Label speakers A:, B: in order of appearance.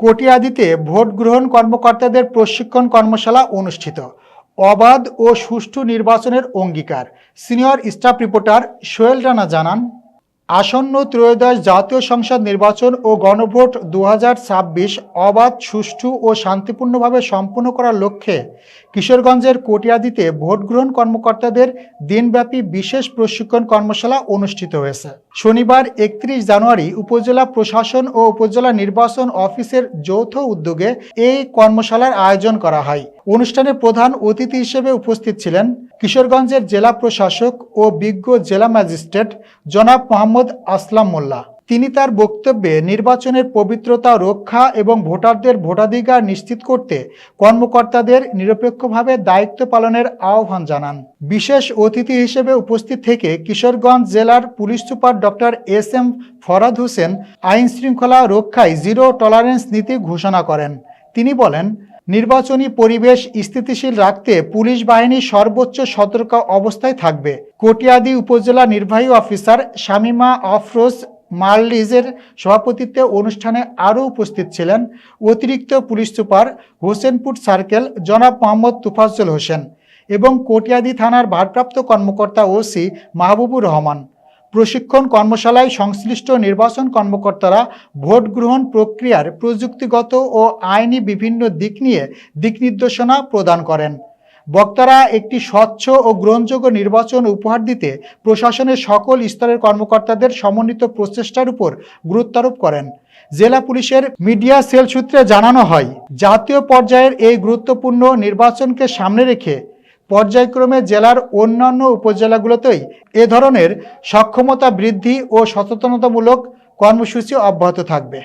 A: কটিয়াদিতে vote গ্রহণ কর্মকর্তাদের প্রশিক্ষণ কর্মশালা অনুষ্ঠিত। অবাধ ও সুষ্ঠু নির্বাচনের অঙ্গীকার। Senior staff reporter Sohel Rana জানান আসন্ন ত্রয়োদশ জাতীয় সংসদ নির্বাচন ও গণভোট দু হাজার ছাব্বিশ অবাধ, সুষ্ঠু ও শান্তিপূর্ণভাবে সম্পন্ন করার লক্ষ্যে কিশোরগঞ্জের কটিয়াদিতে ভোট গ্রহণ কর্মকর্তাদের দিনব্যাপী বিশেষ প্রশিক্ষণ কর্মশালা অনুষ্ঠিত হয়েছে। শনিবার একত্রিশ জানুয়ারি উপজেলা প্রশাসন ও উপজেলা নির্বাচন অফিসের যৌথ উদ্যোগে এই কর্মশালার আয়োজন করা হয়। অনুষ্ঠানে প্রধান অতিথি হিসেবে উপস্থিত ছিলেন কিশোরগঞ্জের জেলা প্রশাসক ও বিজ্ঞ জেলা ম্যাজিস্ট্রেট জনাব মোহাম্মদ আসলাম মোল্লা। তিনি তার বক্তব্যে নির্বাচনের পবিত্রতা রক্ষা এবং ভোটারদের ভোটাধিকার নিশ্চিত করতে কর্মকর্তাদের নিরপেক্ষভাবে দায়িত্ব পালনের আহ্বান জানান। বিশেষ অতিথি হিসেবে উপস্থিত থেকে কিশোরগঞ্জ জেলার police super doctor S M Farhad Hossain আইন শৃঙ্খলা রক্ষায় জিরো টলারেন্স নীতি ঘোষণা করেন। তিনি বলেন নির্বাচনী পরিবেশ স্থিতিশীল রাখতে পুলিশ বাহিনী সর্বোচ্চ সতর্ক অবস্থায় থাকবে। কটিয়াদি উপজেলা নির্বাহী অফিসার শামিমা আফরোজ মার্লিজের সভাপতিত্বে অনুষ্ঠানে আরও উপস্থিত ছিলেন অতিরিক্ত পুলিশ সুপার হোসেনপুর সার্কেল জনাব মোহাম্মদ তুফাজ্জল হোসেন এবং কটিয়াদি থানার ভারপ্রাপ্ত কর্মকর্তা ওসি মাহবুবুর রহমান। প্রশিক্ষণ কর্মশালায় সংশ্লিষ্ট নির্বাচন কর্মকর্তারা ভোট গ্রহণ প্রক্রিয়ার প্রযুক্তিগত ও আইনি বিভিন্ন দিক নিয়ে দিক নির্দেশনা প্রদান করেন। বক্তারা একটি স্বচ্ছ ও গ্রহণযোগ্য নির্বাচন উপহার দিতে প্রশাসনের সকল স্তরের কর্মকর্তাদের সমন্বিত প্রচেষ্টার উপর গুরুত্বারোপ করেন। জেলা পুলিশের মিডিয়া সেল সূত্রে জানানো হয়, জাতীয় পর্যায়ের এই গুরুত্বপূর্ণ নির্বাচনকে সামনে রেখে পর্যায়ক্রমে জেলার অন্যান্য উপজেলাগুলোতেই এ ধরনের সক্ষমতা বৃদ্ধি ও সচেতনতামূলক কর্মসূচি অব্যাহত থাকবে।